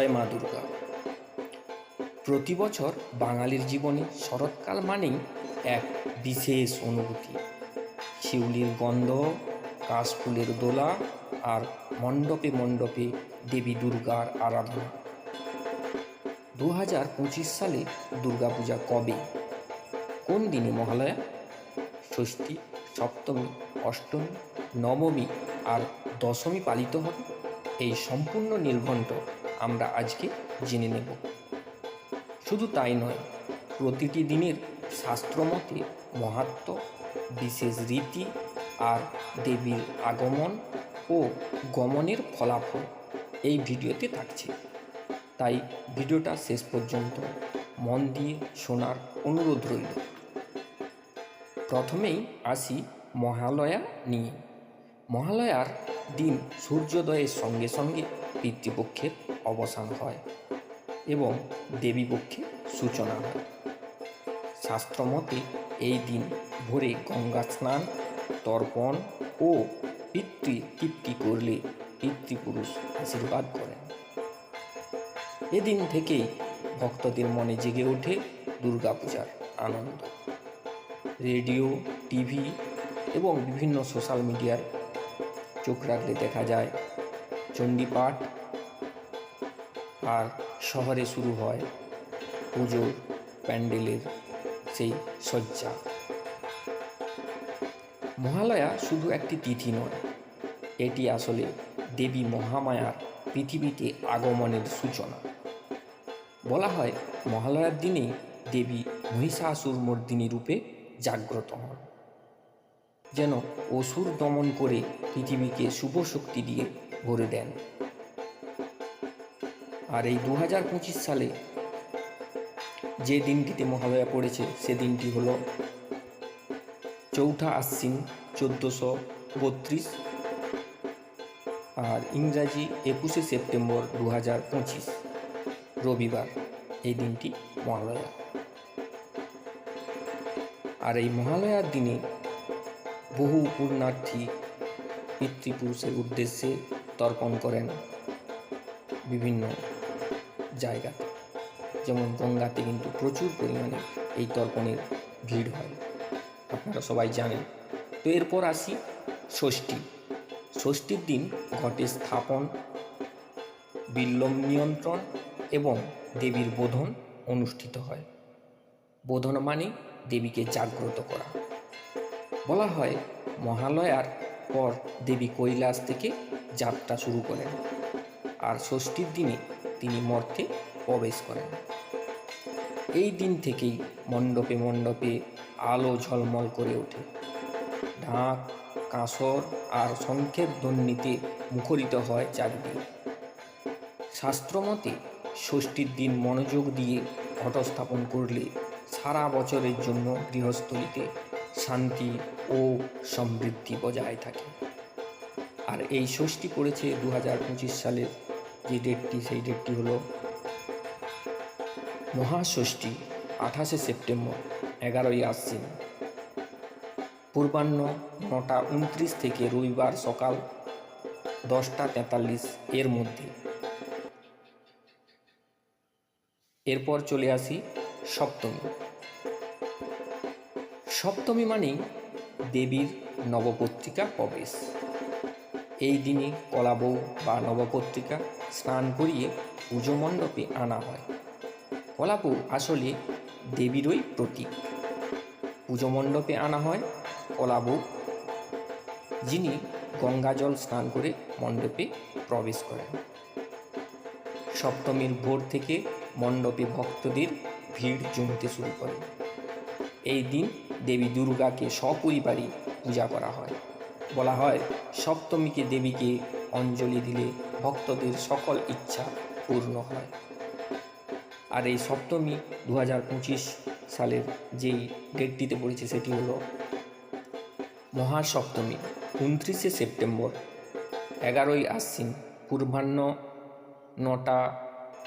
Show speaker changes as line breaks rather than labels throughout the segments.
জয় মা দুর্গা। প্রতি বছর বাঙালির জীবনে শরৎকাল মানেই এক বিশেষ অনুভূতি। শিউলির গন্ধ, কাশফুলের দোলা আর মণ্ডপে মণ্ডপে দেবী দুর্গার আরাধনা। দু হাজার পঁচিশ সালে দুর্গাপূজা কবে? কোন দিনে মহালয়া? ষষ্ঠী, সপ্তমী, অষ্টমী, নবমী আর দশমী পালিত হবে? এই সম্পূর্ণ নির্ঘণ্ট আমরা আজকে জেনে নেব। শুধু তাই নয়, প্রতিটি দিনের শাস্ত্রমতে মহাত্ম, বিশেষ রীতি আর দেবীর আগমন ও গমনের ফলাফল এই ভিডিওতে থাকছে। তাই ভিডিওটা শেষ পর্যন্ত মন দিয়ে শোনার অনুরোধ রইল। প্রথমেই আসি মহালয়া নিয়ে। মহালয়ার দিন সূর্যোদয়ের সঙ্গে সঙ্গে পিতৃপক্ষের অবসান হয় এবং দেবীপক্ষের সূচনা হয়। শাস্ত্রমতে এই দিন ভোরে গঙ্গা স্নান, তর্পণ ও পিতৃ তৃপ্তি করলে পিতৃপুরুষ আশীর্বাদ করেন। এদিন থেকেই ভক্তদের মনে জেগে ওঠে দুর্গাপূজার আনন্দ। রেডিও, টিভি এবং বিভিন্ন সোশ্যাল মিডিয়ায় চোখ রাখলে দেখা যায়, চণ্ডীপাঠ আর শহরে শুরু হয় পুজোর প্যান্ডেলের সেই সজ্জা। মহালয়া শুধু একটি তিথি নয়, এটি আসলে দেবী মহামায়ার পৃথিবীতে আগমনের সূচনা। বলা হয় মহালয়ার দিনেই দেবী মহিষাসুর মর্দিনী রূপে জাগ্রত হন, যেন অসুর দমন করে পৃথিবীকে শুভ শক্তি দিয়ে ভরে দেন। আর এই দু হাজার পঁচিশ সালে যে দিনটিতে মহালয়া পড়েছে, সে দিনটি হল চৌঠা আশ্বিন চোদ্দোশো বত্রিশ আর ইংরাজি একুশে সেপ্টেম্বর দু হাজার পঁচিশ, রবিবার এই দিনটি মহালয়া। আর এই মহালয়ার দিনে বহু পূর্ণার্থী পিতৃপুরুষের উদ্দেশ্যে তর্পণ করেন বিভিন্ন জায়গাতে যেমন গঙ্গাতে কিন্তু প্রচুর পরিমাণে এই তর্পণের ভিড় হয়। আপনারা সবাই জানেন। তো এরপর আসি ষষ্ঠী। ষষ্ঠীর দিন ঘটে স্থাপন বিল্লম নিয়ন্ত্রণ এবং দেবীর বোধন অনুষ্ঠিত হয়। বোধন মানে দেবীকে জাগ্রত করা। বলা হয় মহালয়ার পর দেবী কৈলাস থেকে যাত্রা শুরু করেন। আর ষষ্ঠীর দিনে তিনি মর্তে প্রবেশ করেন। এই দিন থেকেই মণ্ডপে মণ্ডপে আলো ঝলমল করে ওঠে। ঢাক, কাঁসর আর সংক্ষেপ ধ্বনিতে মুখরিত হয় চারিদিক। শাস্ত্রমতে ষষ্ঠীর দিন মনোযোগ দিয়ে ঘটস্থাপন করলে সারা বছরের জন্য গৃহস্থলীতে শান্তি ও সমৃদ্ধি বজায় থাকে। আর এই ষষ্ঠী পড়েছে দু সালের যে ডেটটি, সেই ডেটটি হলো মহাষষ্ঠী, আঠাশে সেপ্টেম্বর, এগারোই আশ্বিন। পূর্বাহ্ন নটা উনত্রিশ থেকে রবিবার সকাল দশটা তেতাল্লিশ এর মধ্যে। এরপর চলে আসি সপ্তমী। সপ্তমী মানেই দেবীর নবপত্রিকা প্রবেশ। এই দিনে কলাবৌ বা নবপত্রিকা স্নান করিয়ে পুজো মণ্ডপে আনা হয়। কলাবউ আসলে দেবীরই প্রতীক। পুজো মণ্ডপে আনা হয় কলাবউ যিনি গঙ্গাজল স্নান করে মণ্ডপে প্রবেশ করেন। সপ্তমীর ভোর থেকে মণ্ডপে ভক্তদের ভিড় জমতে শুরু করে। এই দিন দেবী দুর্গাকে সপরিবারই পূজা করা হয়। বলা হয়, সপ্তমীকে দেবীকে অঞ্জলি দিলে ভক্তদের সকল ইচ্ছা পূর্ণ হয়। আর এই সপ্তমী দু হাজার পঁচিশ সালের যেই ডেটটিতে পড়েছে সেটি হলো মহাসপ্তমী, উনত্রিশে সেপ্টেম্বর, এগারোই আশ্বিন, পূর্বাহ্ন নটা,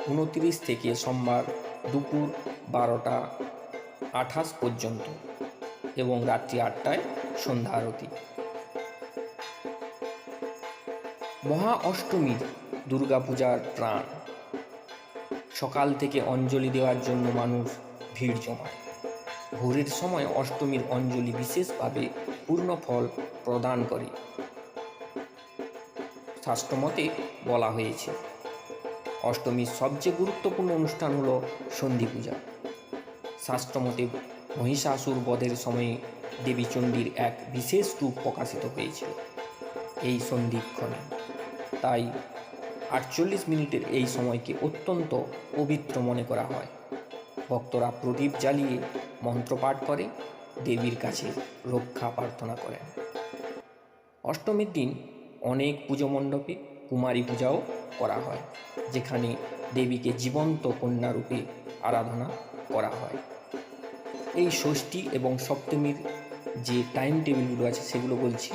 উনত্রিশ থেকে সোমবার দুপুর বারোটা আঠাশ পর্যন্ত এবং রাত্রি আটটায় সন্ধ্যা আরতি। মহা অষ্টমীর দুর্গাপূজার প্রাণ সকাল থেকে অঞ্জলি দেওয়ার জন্য মানুষ ভিড় জমায়। ভোরের সময় অষ্টমীর অঞ্জলি বিশেষভাবে পূর্ণ ফল প্রদান করে। শাস্ত্রমতে বলা হয়েছে, অষ্টমীর সবচেয়ে গুরুত্বপূর্ণ অনুষ্ঠান হলো সন্ধি পূজা। শাস্ত্রমতে মহিষাসুর বধের সময়ে দেবী চণ্ডীর এক বিশেষ রূপ প্রকাশিত হয়েছিল, এই সন্ধিক্ষণে। তাই আটচল্লিশ মিনিটের এই সময়কে অত্যন্ত পবিত্র মনে করা হয়। ভক্তরা প্রদীপ জ্বালিয়ে মন্ত্রপাঠ করে, দেবীর কাছে রক্ষা প্রার্থনা করেন। অষ্টমীর দিন অনেক পুজো মণ্ডপে কুমারী পূজাও করা হয়, যেখানে দেবীকে জীবন্ত কন্যারূপে আরাধনা করা হয়। এই ষষ্ঠী এবং সপ্তমীর যে টাইম টেবিলগুলো আছে, সেগুলো বলছি।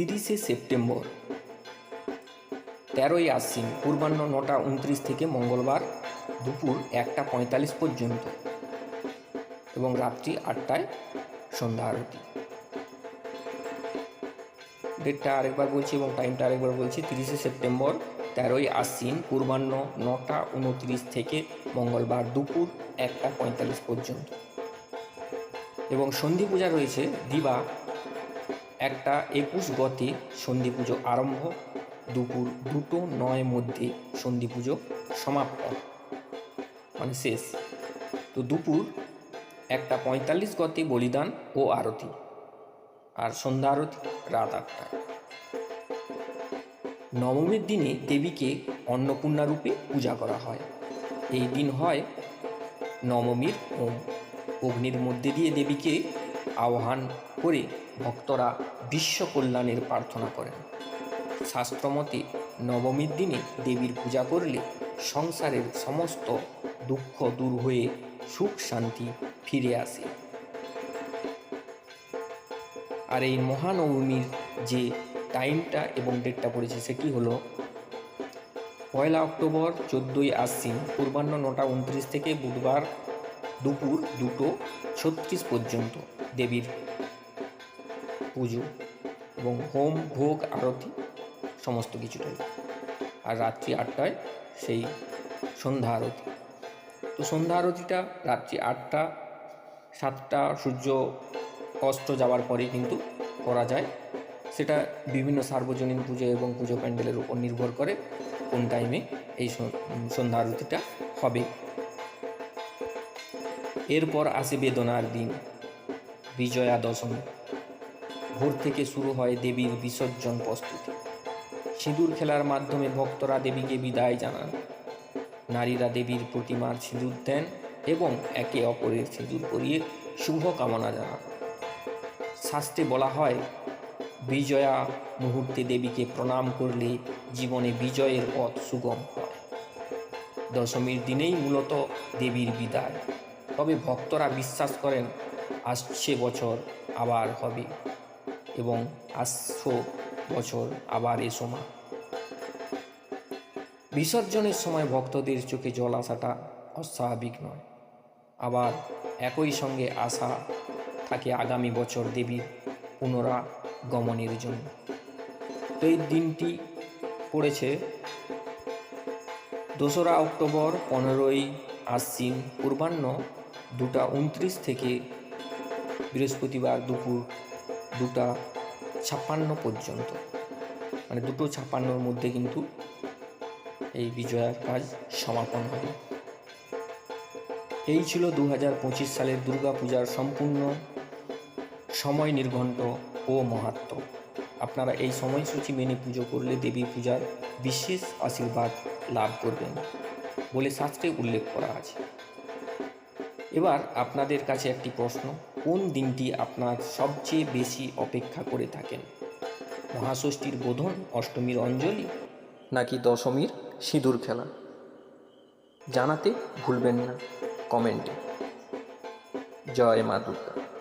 তিরিশে সেপ্টেম্বর। তেরোই আশ্বিন, পূর্বাহ্ন নটা উনত্রিশ থেকে মঙ্গলবার দুপুর একটা পঁয়তাল্লিশ পর্যন্ত এবং রাত্রি আটটায় সন্ধ্যা আরতি। ডেটটা আরেকবার বলছি এবং টাইমটা আরেকবার বলছি, তিরিশে সেপ্টেম্বর, তেরোই আশ্বিন, পূর্বাহ্ন নটা উনত্রিশ থেকে মঙ্গলবার দুপুর একটা পঁয়তাল্লিশ পর্যন্ত। এবং সন্ধি পূজা রয়েছে, দিবা একটা একুশ গতে সন্ধি পুজো আরম্ভ, দুপুর দুটো নয় মধ্যে সন্ধি পুজো সমাপ্ত। মানে শেষ। তো দুপুর একটা পঁয়তাল্লিশ গতে বলিদান ও আরতি আর সন্ধ্যা আরতি রাত আটটায়। নবমীর দিনে দেবীকে অন্নপূর্ণা রূপে পূজা করা হয়। এই দিন হয় নবমীর হোম অগ্নির মধ্যে দিয়ে দেবীকে আহ্বান করে ভক্তরা বিশ্ব কল্যাণের প্রার্থনা করেন। শাস্ত্রমতে নবমীর দিনে দেবীর পূজা করলে সংসারের সমস্ত দুঃখ দূর হয়ে সুখ শান্তি ফিরে আসে। আর এই মহানবমীর যে টাইমটা এবং ডেটটা পড়েছে সেটি হলো পয়লা অক্টোবর চোদ্দোই আশ্বিন, পূর্বাহ্ন নটা উনত্রিশ থেকে বুধবার দুপুর দুটো ছত্রিশ পর্যন্ত দেবীর পুজো এবং হোম, ভোগ, আরতি সমস্ত কিছুটাই। আর রাত্রি আটটায় সেই সন্ধ্যা আরতি। তো সন্ধ্যা আরতিটা রাত্রি আটটা, সাতটা, সূর্য অস্ত যাওয়ার পরে কিন্তু করা যায়। সেটা বিভিন্ন সার্বজনীন পুজো এবং পুজো প্যান্ডেলের উপর নির্ভর করে কোন টাইমে এই সন্ধ্যা আরতিটা হবে। এরপর আসে বেদনার দিন বিজয়া দশমী ভোর থেকে শুরু হয় দেবীর বিসর্জন প্রস্তুতি। সিঁদুর খেলার মাধ্যমে ভক্তরা দেবীকে বিদায় জানান। নারীরা দেবীর প্রতিমার সিঁদুর দেন এবং একে অপরের সিঁদুর পরিয়ে শুভ কামনা জানান। শাস্ত্রে বলা হয়, বিজয়া মুহূর্তে দেবীকে প্রণাম করলে জীবনে বিজয়ের পথ সুগম হয়। দশমীর দিনেই মূলত দেবীর বিদায়। তবে ভক্তরা বিশ্বাস করেন, আসছে বছর, আবার হবে। এবং আসছো বছর আবার এ সময় বিসর্জনের সময় ভক্তদের চোখে জল আসাটা অস্বাভাবিক নয়। আবার একই সঙ্গে আশা থাকে আগামী বছর দেবীর পুনরাগমনের জন্য। তো এই দিনটি পড়েছে দোসরা অক্টোবর পনেরোই আশ্বিন পূর্বাহ্ন দুটা উনত্রিশ থেকে বৃহস্পতিবার দুপুর দুটা ছাপ্পান্ন পর্যন্ত। মানে দুটো ছাপ্পান্নর মধ্যে কিন্তু এই বিজয়ার কাজ সমাপন হবে। এই ছিল দু হাজার পঁচিশ সালের দুর্গা পূজার সম্পূর্ণ সময় নির্ঘণ্ট ও মাহাত্ম আপনারা এই সময়সূচি মেনে পুজো করলে দেবী পূজার বিশেষ আশীর্বাদ লাভ করবেন বলে শাস্ত্রে উল্লেখ করা আছে। এবার আপনাদের কাছে একটি প্রশ্ন। কোন দিনটি আপনার সবচেয়ে বেশি অপেক্ষা করে থাকেন? মহাষষ্ঠীর বোধন, অষ্টমীর অঞ্জলি, নাকি দশমীর সিঁদুর খেলা? জানাতে ভুলবেন না, কমেন্টে। জয় মা দুর্গা।